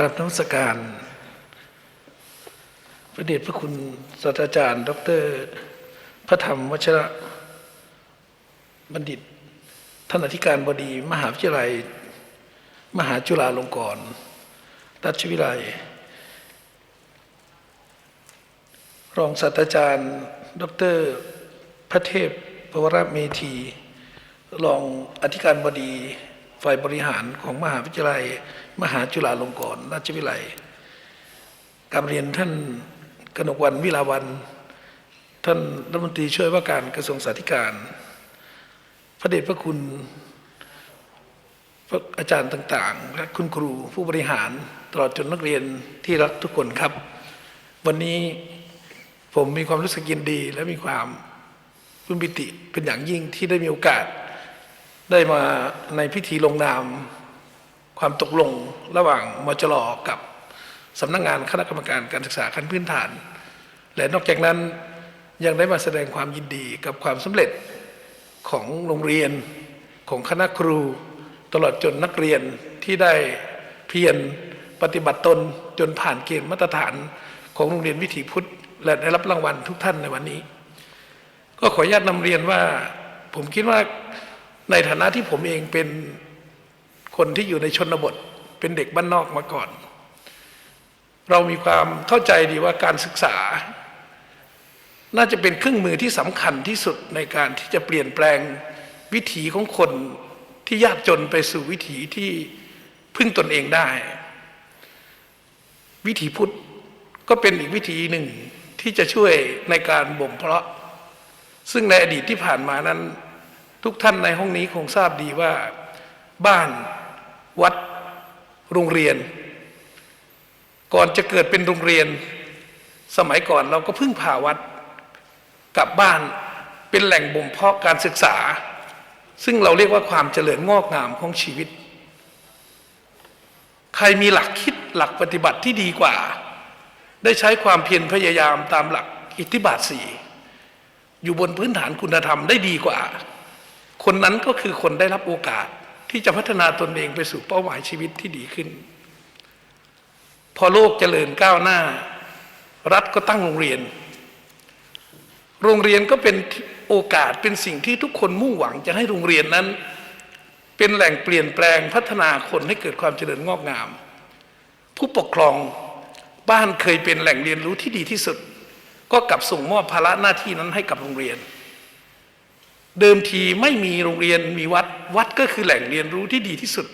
กราบนมัสการพระเดชพระคุณศาสตราจารย์ ดร พระธรรมวชระบัณฑิต ท่านอธิการบดี มหาวิทยาลัย มหาจุฬาลงกรณราชวิทยาลัยรองศาสตราจารย์ ดร พระเทพปวรเมธี รองอธิการบดี ฝ่ายบริหารของมหาวิทยาลัย มหาจุฬาลงกรณราชวิทยาลัยกราบเรียนท่านกนกวันวิลาวัน ท่านรัฐมนตรีช่วยว่าการกระทรวงสาธการ พระเดชพระคุณพระอาจารย์ต่างๆ และคุณครูผู้บริหารตลอดจนนักเรียนที่รักทุกคนครับ วันนี้ผมมีความรู้สึกยินดี และมีความปลื้มปิติเป็นอย่างยิ่งที่ได้มีโอกาส ได้มาในพิธีลงนามความตกลงระหว่างมจรกับสำนักงงานคณะกรรมการการศึกษาขั้นพื้นฐาน และนอกจากนั้นยังได้มาแสดงความยินดีกับความสำเร็จของโรงเรียนของคณะครู ตลอดจนนักเรียนที่ได้เพียรปฏิบัติตนจนผ่านเกณฑ์มาตรฐานของโรงเรียนวิถีพุทธ และได้รับรางวัลทุกท่านในวันนี้ ก็ขออนุญาตนำเรียนว่า ผมคิดว่า ในฐานะที่ผมเองเป็นคนที่อยู่ในชนบท เป็นเด็กบ้านนอกมาก่อน เรามีความเข้าใจดีว่าการศึกษา น่าจะเป็นเครื่องมือที่สำคัญที่สุดในการที่จะเปลี่ยนแปลงวิถีของคนที่ยากจนไปสู่วิถีที่พึ่งตนเองได้ วิถีพุทธก็เป็นอีกวิธีหนึ่งที่จะช่วยในการบ่มเพาะ ซึ่งในอดีตที่ผ่านมานั้น ทุกท่านในห้องนี้คงทราบดีว่าบ้านวัดโรงเรียน ก่อนจะเกิดเป็นโรงเรียน สมัยก่อนเราก็พึ่งพาวัดกับบ้านเป็นแหล่งบ่มเพาะการศึกษา ซึ่งเราเรียกว่าความเจริญงอกงามของชีวิต ใครมีหลักคิดหลักปฏิบัติที่ดีกว่า ได้ใช้ความเพียรพยายามตามหลักอิทธิบาทสี่อยู่บนพื้นฐานคุณธรรมได้ดีกว่า คนนั้นก็คือคนได้รับโอกาสที่จะพัฒนาตนเองไปสู่เป้าหมายชีวิตที่ดีขึ้น พอโลกเจริญก้าวหน้า รัฐก็ตั้งโรงเรียน โรงเรียนก็เป็นโอกาสเป็นสิ่งที่ทุกคนมุ่งหวังจะให้โรงเรียนนั้น เป็นแหล่งเปลี่ยนแปลงพัฒนาคนให้เกิดความเจริญงอกงาม ผู้ปกครองบ้านเคยเป็นแหล่งเรียนรู้ที่ดีที่สุด ก็กลับส่งมอบภาระหน้าที่นั้นให้กับโรงเรียน เดิมทีไม่มีโรงเรียนมีวัดวัดก็คือแหล่งเรียนรู้ที่ดีที่สุด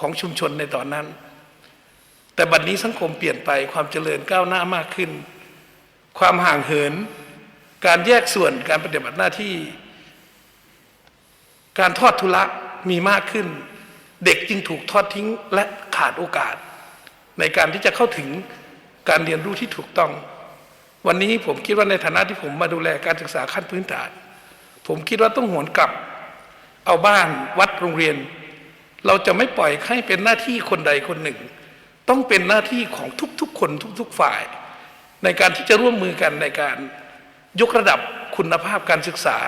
ของชุมชนในตอนนั้น แต่บัดนนี้สังคมเปลี่ยนไปความเจริญก้าวหน้ามากขึ้น ความห่างเหิน การแยกส่วนการปฏิบัติหน้าที่ การทอดทุระมีมากขึ้น เด็กจึงถูกทอดทิ้งและขาดโอกาส ในการที่จะเข้าถึงการเรียนรู้ที่ถูกต้อง วันนี้ผมคิดว่าในฐานะที่ผมมาดูแลการศึกษาขั้นพื้นฐาน ผมคิดว่าต้องหวนกลับ เอาบ้านวัดโรงเรียน เราจะไม่ปล่อยให้เป็นหน้าที่คนใดคนหนึ่ง ต้องเป็นหน้าที่ของทุกๆ คนทุก ๆฝ่าย ในการที่จะร่วมมือกันในการยกระดับคุณภาพการศึกษา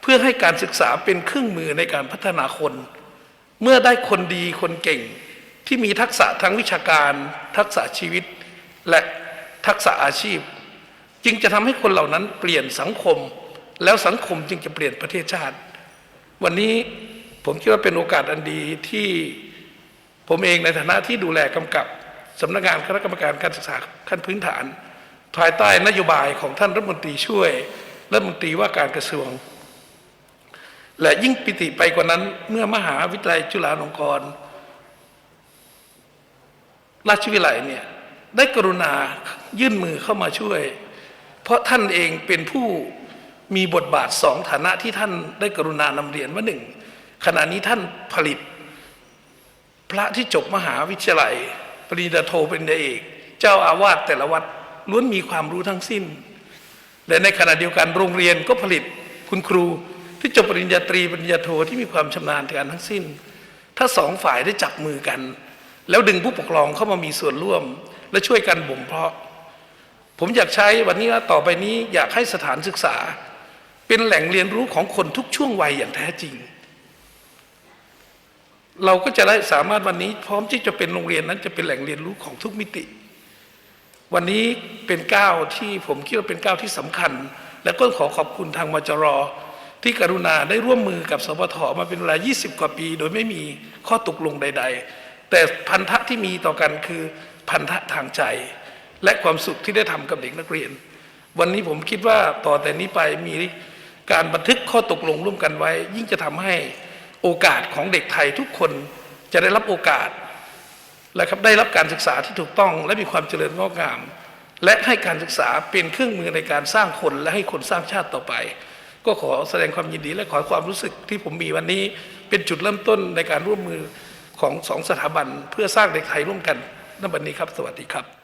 เพื่อให้การศึกษาเป็นเครื่องมือในการพัฒนาคน เมื่อได้คนดีคนเก่ง ที่มีทักษะทั้งวิชาการ ทักษะชีวิต และทักษะอาชีพ จึงจะทำให้คนเหล่านั้นเปลี่ยนสังคม แล้วสังคมจึงจะเปลี่ยนประเทศชาติ วันนี้ผมคิดว่าเป็นโอกาสอันดีที่ผมเองในฐานะที่ดูแลกำกับสำนักงานคณะกรรมการการศึกษาขั้นพื้นฐานภายใต้นโยบายของท่านรัฐมนตรีช่วยรัฐมนตรีว่าการกระทรวง และยิ่งปิติไปกว่านั้นเมื่อมหาวิทยาลัยจุฬาลงกรณ์ราชวิทยาลัยเนี่ยได้กรุณายื่นมือเข้ามาช่วย เพราะท่านเองเป็นผู้ มีบทบาทสองฐานะที่ท่านได้กรุณานำเรียนว่าหนึ่งขณะนี้ท่านผลิต พระที่จบมหาวิทยาลัย ปริญญาโทเป็นเอก เจ้าอาวาสแต่ละวัดล้วนมีความรู้ทั้งสิ้น และในขณะเดียวกันโรงเรียนก็ผลิตคุณครูที่จบปริญญาตรีปริญญาโทที่มีความชำนาญการทั้งสิ้น ถ้าสองฝ่ายได้จับมือกัน แล้วดึงผู้ปกครองเข้ามามีส่วนร่วม และช่วยกันบ่มเพาะ ผมอยากใช้วันนี้ต่อไปนี้อยากให้สถานศึกษา เป็นแหล่งเรียนรู้ของคนทุกช่วงวัยอย่างแท้จริง เราก็จะได้สามารถวันนี้ พร้อมที่จะเป็นโรงเรียนนั้นจะเป็นแหล่งเรียนรู้ของทุกมิติ วันนี้เป็นก้าวที่ผมคิดว่าเป็นก้าวที่สำคัญ และก็ขอขอบคุณทางมจรที่กรุณาได้ร่วมมือกับสปทมาเป็นเวลา 20 กว่าปี โดยไม่มีข้อตกลงใด ๆ แต่พันธะที่มีต่อกันคือพันธะทางใจ และความสุขที่ได้ทำกับเด็กนักเรียน วันนี้ผมคิดว่าต่อแต่นี้ไปมี การบันทึกข้อตกลงร่วมกันไว้ ยิ่งจะทำให้โอกาสของเด็กไทยทุกคนจะได้รับโอกาสและครับได้รับการศึกษาที่ถูกต้อง และมีความเจริญงอกงาม และให้การศึกษาเป็นเครื่องมือในการสร้างคนและให้คนสร้างชาติต่อไป ก็ขอแสดงความยินดีและขอความรู้สึกที่ผมมีวันนี้เป็นจุดเริ่มต้นในการร่วมมือของสองสถาบัน เพื่อสร้างเด็กไทยร่วมกันณบัดนี้ครับ สวัสดีครับ